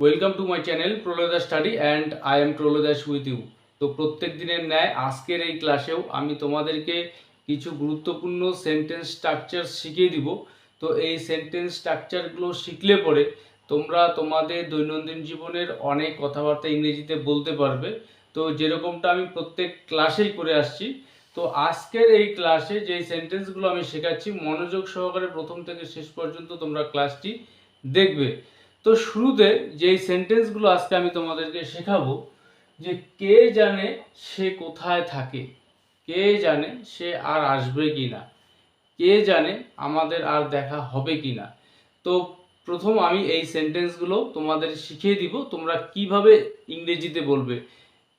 Welcome to my channel Pralayda study and I am Pralaydas with you তো প্রত্যেক দিনের ন্যায় আজকের এই ক্লাসেও আমি তোমাদেরকে কিছু গুরুত্বপূর্ণ সেন্টেন্স স্ট্রাকচার শিখিয়ে দিব। তো এই সেন্টেন্স স্ট্রাকচারগুলো শিখলে পরে তোমরা তোমাদের দৈনন্দিন জীবনের অনেক কথাবার্তা ইংরেজিতে বলতে পারবে। তো যেরকমটা আমি প্রত্যেক ক্লাসেই করে আসছি। তো আজকের এই ক্লাসে যে সেন্টেন্সগুলো আমি শেখাচ্ছি, মনোযোগ সহকারে প্রথম থেকে শেষ পর্যন্ত তোমরা ক্লাসটি দেখবে। তো শুরুতে যেই সেন্টেন্সগুলো আজকে আমি তোমাদেরকে শেখাবো, যে কে জানে সে কোথায় থাকে, কে জানে সে আর আসবে কি না কে জানে আমাদের আর দেখা হবে কি না তো প্রথম আমি এই সেন্টেন্সগুলো তোমাদের শিখিয়ে দিব, তোমরা কীভাবে ইংরেজিতে বলবে।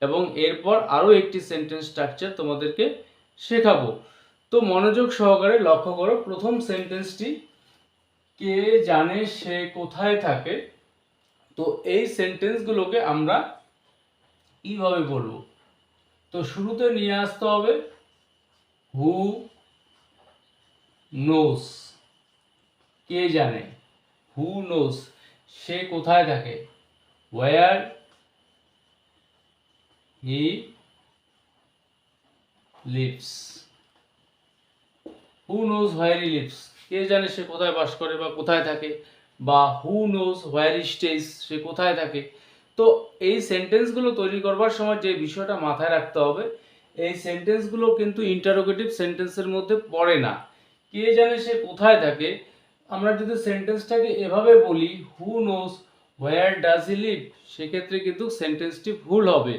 এবং এরপর আরও একটি সেন্টেন্স স্ট্রাকচার তোমাদেরকে শেখাবো। তো মনোযোগ সহকারে লক্ষ্য করো, প্রথম সেন্টেন্সটি কে জানে সে কোথায় থাকে? তো এই সেন্টেন্সগুলোকে আমরা কীভাবে বলব? তো শুরুতে নিয়ে আসতে হবে হু নোস কে জানে? হু নোস সে কোথায় থাকে? Where he lives who knows where he কে জানে সে কোথায় বাস করে বা কোথায় থাকে বা হু নোজ হোয়ার স্টেজ সে কোথায় থাকে। তো এই সেন্টেন্সগুলো তৈরি করবার সময় যে বিষয়টা মাথায় রাখতে হবে, এই সেন্টেন্সগুলো কিন্তু ইন্টারোগেটিভ সেন্টেন্সের মধ্যে পড়ে না। কে জানে সে কোথায় থাকে, আমরা যদি সেন্টেন্সটাকে এভাবে বলি who knows where does he live সেক্ষেত্রে কিন্তু সেন্টেন্সটি ভুল হবে।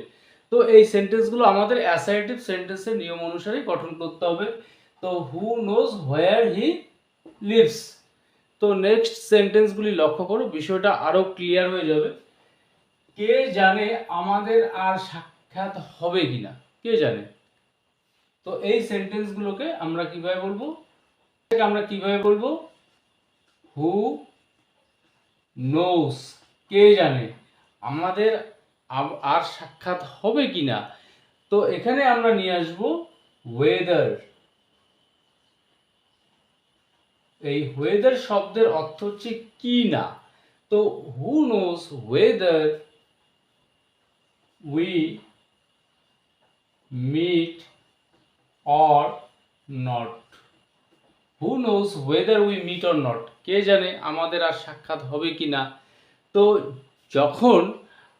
তো এই সেন্টেন্সগুলো আমাদের অ্যাসাইটিভ সেন্টেন্সের নিয়ম অনুসারে গঠন করতে হবে। তো who knows where he lives. তো নেক্সট সেন্টেন্সগুলি লক্ষ্য করো, বিষয়টা আরও ক্লিয়ার হয়ে যাবে। কে জানে আমাদের আর সাক্ষাৎ হবে কিনা? কে জানে? তো এই সেন্টেন্সগুলোকে আমরা কীভাবে বলব? আমরা কীভাবে বলব? হু নোস কে জানে আমাদের আর সাক্ষাৎ হবে কিনা? তো এখানে আমরা নিয়ে আসব ওয়েদার এই ওয়েদার শব্দের অর্থ হচ্ছে কি না তো who knows whether we meet or not who knows whether we meet or not কে জানে আমাদের আর সাক্ষাৎ হবে কি না তো যখন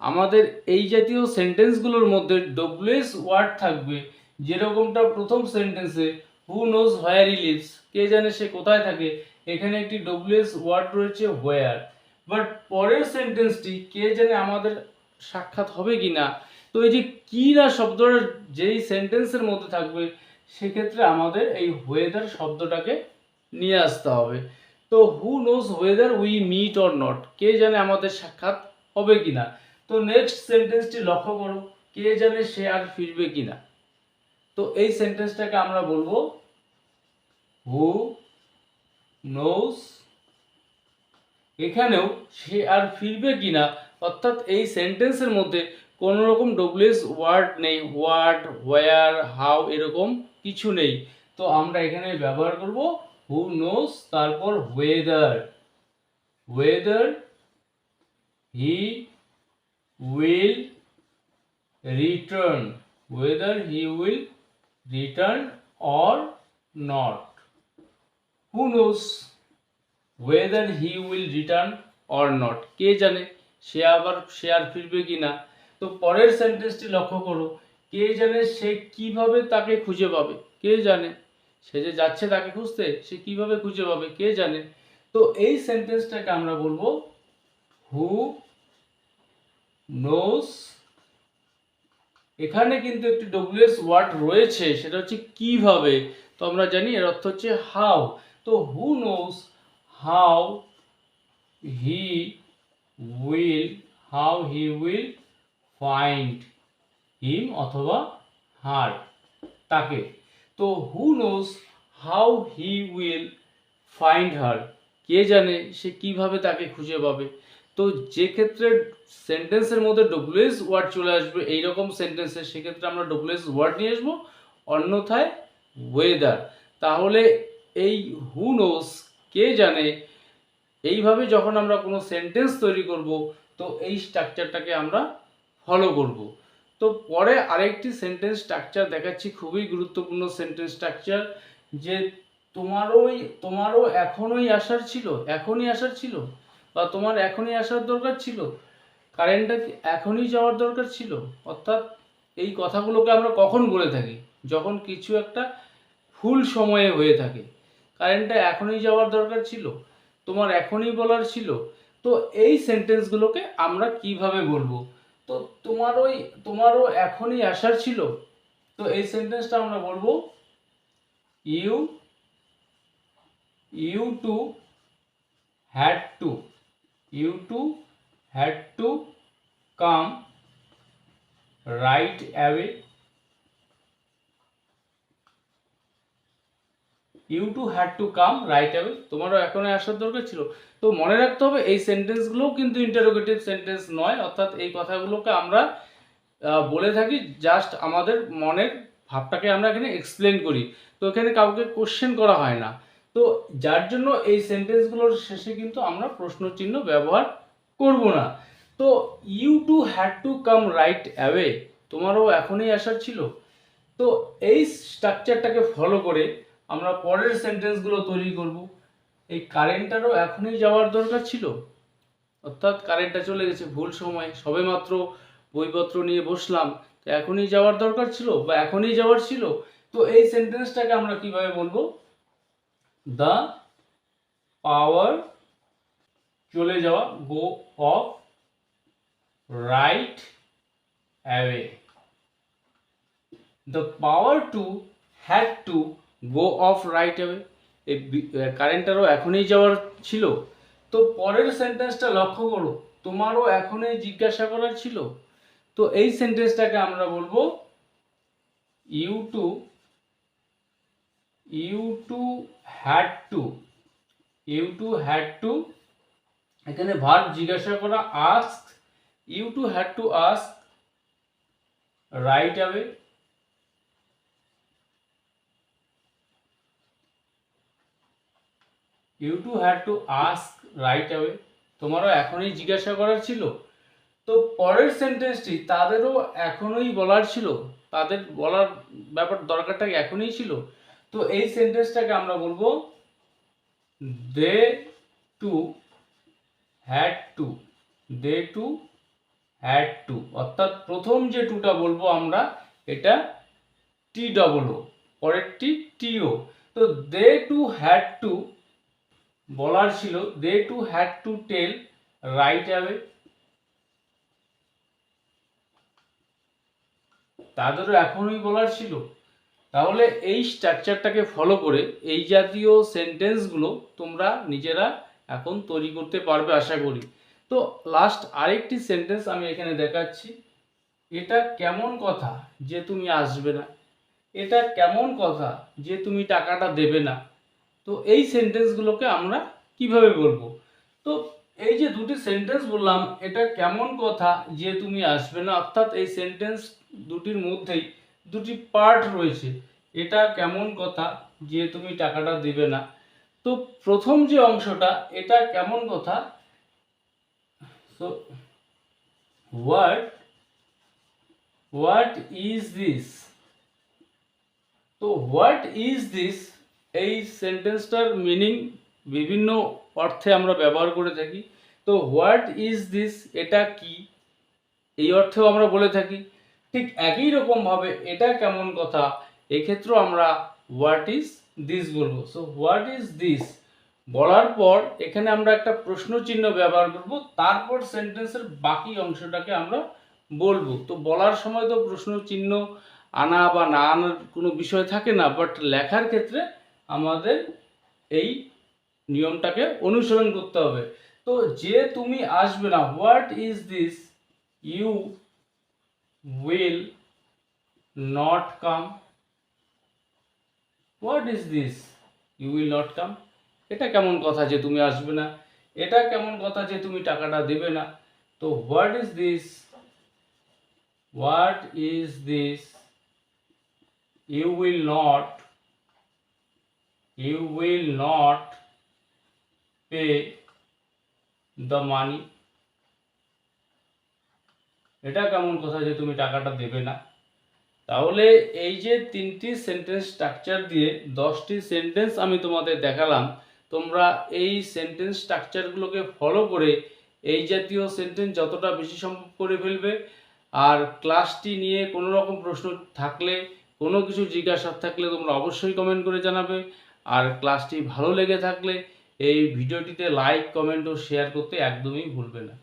আমাদের এই জাতীয় সেন্টেন্সগুলোর মধ্যে ডব্লিউএস ওয়ার্ড থাকবে, যেরকমটা প্রথম সেন্টেন্সে who knows where he lives কে জানে সে কোথায় থাকে? এখানে একটি ডব্লিউএস ওয়ার্ড রয়েছে হোয়ার বাট পরের সেন্টেন্সটি কে জানে আমাদের সাক্ষাৎ হবে কি না তো এই যে কি না শব্দটা যেই সেন্টেন্সের মধ্যে থাকবে, সেক্ষেত্রে আমাদের এই ওয়েদার শব্দটাকে নিয়ে আসতে হবে। তো who knows whether we meet or not কে জানে আমাদের সাক্ষাৎ হবে কি না তো নেক্সট সেন্টেন্সটি লক্ষ্য করো, কে জানে সে আর ফিরবে কি না তো এই সেন্টেন্সটাকে আমরা বলব হু নোজ এখানেও সে আর ফিরবে কিনা, অর্থাৎ এই সেন্টেন্সের মধ্যে কোনো রকম ডব্লিউএস ওয়ার্ড নেই হোয়াট হোয়ার হাউ এরকম কিছু নেই। তো আমরা এখানে ব্যবহার করব হু নোজ তারপর whether whether he will return whether he will return or not who knows whether he will return or not কে জানে? সে আবার সে আর ফিরবে কি না তো পরের সেন্টেন্সটি লক্ষ্য করো। কে জানে সে কীভাবে তাকে খুঁজে পাবে? কে জানে? সে যে যাচ্ছে তাকে খুঁজতে, সে কীভাবে খুঁজে পাবে? কে জানে? তো এই সেন্টেন্সটাকে আমরা বলব হু নোস এখানে কিন্তু একটি ডব্লিউএস ওয়ার্ড রয়েছে, সেটা হচ্ছে কীভাবে? তো আমরা জানি এর অর্থ হচ্ছে হাউ তো who knows how he will how he will find him অথবা হার তাকে। তো who knows how he will find her কে জানে সে কীভাবে তাকে খুঁজে পাবে? তো যে ক্ষেত্রে সেন্টেন্সের মধ্যে ডব্লিউএস ওয়ার্ড চলে আসবে, এইরকম সেন্টেন্সে সেক্ষেত্রে আমরা ডব্লিউএস ওয়ার্ড নিয়ে আসব, অন্যথায় ওয়েদার তাহলে এই হু নোস কে জানে, এইভাবে যখন আমরা কোনো সেন্টেন্স তৈরি করব, তো এই স্ট্রাকচারটাকে আমরা ফলো করব। তো পরে আরেকটি সেন্টেন্স স্ট্রাকচার দেখাচ্ছি, খুবই গুরুত্বপূর্ণ সেন্টেন্স স্ট্রাকচার যে তোমারই তোমারও এখনই আসার ছিল, এখনই আসার ছিল? বা তোমার এখনই আসার দরকার ছিল? কারেন্টটা এখনই যাওয়ার দরকার ছিল? অর্থাৎ এই কথাগুলোকে আমরা কখন বলে থাকি? যখন কিছু একটা ফুল সময়ে হয়ে থাকে। কারেন্টটা এখনই যাওয়ার দরকার ছিল? তোমার এখনই বলার ছিল? তো এই সেন্টেন্সগুলোকে আমরা কীভাবে বলব? তো তোমার ওই, তোমারও এখনই আসার ছিল? তো এই সেন্টেন্সটা আমরা বলব you you too had to you too had to come right away you too had to come right away তোমারও এখনই আসার দরকার ছিল। তো মনে রাখতে হবে, এই সেন্টেন্সগুলোও কিন্তু ইন্টারোগেটিভ সেন্টেন্স নয়। অর্থাৎ এই কথাগুলোকে আমরা বলে থাকি জাস্ট আমাদের মনের ভাবটাকে আমরা এখানে এক্সপ্লেন করি। তো এখানে কাউকে কোশ্চেন করা হয় না। তো যার জন্য এই সেন্টেন্সগুলোর শেষে কিন্তু আমরা প্রশ্ন চিহ্ন ব্যবহার করব না। তো you too had to come right away তোমারও এখনই আসার ছিল। তো এই স্ট্রাকচারটাকে ফলো করে আমরা পরের সেন্টেন্সগুলো তৈরি করব। এই কারেন্টটারও এখনই যাওয়ার দরকার ছিল। অর্থাৎ কারেন্টটা চলে গেছে, ভুল সময় সবেমাত্র বইপত্র নিয়ে বসলাম। তো এখনই যাওয়ার দরকার ছিল বা এখনই যাওয়ার ছিল। তো এই সেন্টেন্সটাকে আমরা কীভাবে বলব? দ্য পাওয়ার চলে যাওয়া go off right away the power too had to go off right away এই কারেন্টটারও এখনই যাওয়ার ছিল। তো পরের সেন্টেন্সটা লক্ষ্য করো। তোমারও এখনই জিজ্ঞাসা করার ছিল। তো এই সেন্টেন্সটাকে আমরা বলব you too you too had to, you too had to, এখানে ভার্ব জিজ্ঞাসা করা, ask, you too had to ask, right away you too had to ask, right away তোমারও এখনই জিজ্ঞাসা করার ছিল। তো পরের সেন্টেন্সটি তাদেরও এখনই বলার ছিল। তাদের বলার ব্যাপার দরকারটা এখনই ছিল। তো এই সেন্টেন্সটাকে আমরা বলব they too had to they too had to অর্থাৎ প্রথম যে টুটা বলব আমরা, এটা টি ডবল ও পরেরটি টিও তো দে টু হ্যাড টু বলার ছিল they too had to tell right away তাদেরও এখনই বলার ছিল? তাহলে এই স্ট্রাকচারটাকে ফলো করে এই জাতীয় সেন্টেন্সগুলো তোমরা নিজেরা এখন তৈরি করতে পারবে আশা করি। তো লাস্ট আরেকটি সেন্টেন্স আমি এখানে দেখাচ্ছি। এটা কেমন কথা যে তুমি আসবে না? এটা কেমন কথা যে তুমি টাকাটা দেবে না? তো এই সেন্টেন্সগুলোকে আমরা কীভাবে বলব? তো এই যে দুটি সেন্টেন্স বললাম, এটা কেমন কথা যে তুমি আসবে না? অর্থাৎ এই সেন্টেন্স দুটির মধ্যেই দুটি পার্ট রয়েছে। এটা কেমন কথা যে তুমি টাকাটা দেবে না? তো প্রথম যে অংশটা, এটা কেমন কথা? So what what is this তো হোয়াট ইজ দিস এই সেন্টেন্সটার মিনিং বিভিন্ন অর্থে আমরা ব্যবহার করে থাকি। তো হোয়াট ইজ দিস এটা কি? এই অর্থেও আমরা বলে থাকি। ঠিক একই রকমভাবে এটা কেমন কথা? এক্ষেত্রেও আমরা হোয়াট ইজ দিস বলব। সো হোয়াট ইজ দিস বলার পর এখানে আমরা একটা প্রশ্ন চিহ্ন ব্যবহার করব, তারপর সেন্টেন্সের বাকি অংশটাকে আমরা বলব। তো বলার সময় তো প্রশ্ন চিহ্ন আনা বা না আনার কোনো বিষয় থাকে না বাট লেখার ক্ষেত্রে আমাদের এই নিয়মটাকে অনুসরণ করতে হবে। তো যে তুমি আসবে না what is this you will not come what is this you will not come এটা কেমন কথা যে তুমি আসবে না? এটা কেমন কথা যে তুমি টাকাটা দেবে না? তো what is this what is this you will not you will not pay the money. এটা কেমন কথা যে তুমি টাকাটা দেবে না? তাহলে এই যে তিনটি সেন্টেন্স স্ট্রাকচার দিয়ে দশটি সেন্টেন্স আমি তোমাদের দেখালাম, তোমরা এই সেন্টেন্স স্ট্রাকচারগুলোকে ফলো করে এই জাতীয় সেন্টেন্স যতটা বেশি সম্ভব করে ফেলবে। আর ক্লাসটি নিয়ে কোনো রকম প্রশ্ন থাকলে, কোনো কিছু জিজ্ঞাসা থাকলে তোমরা অবশ্যই কমেন্ট করে জানাবে। আর ক্লাসটি ভালো লেগে থাকলে এই ভিডিওটিতে লাইক কমেন্ট ও শেয়ার করতে একদমই ভুলবে না।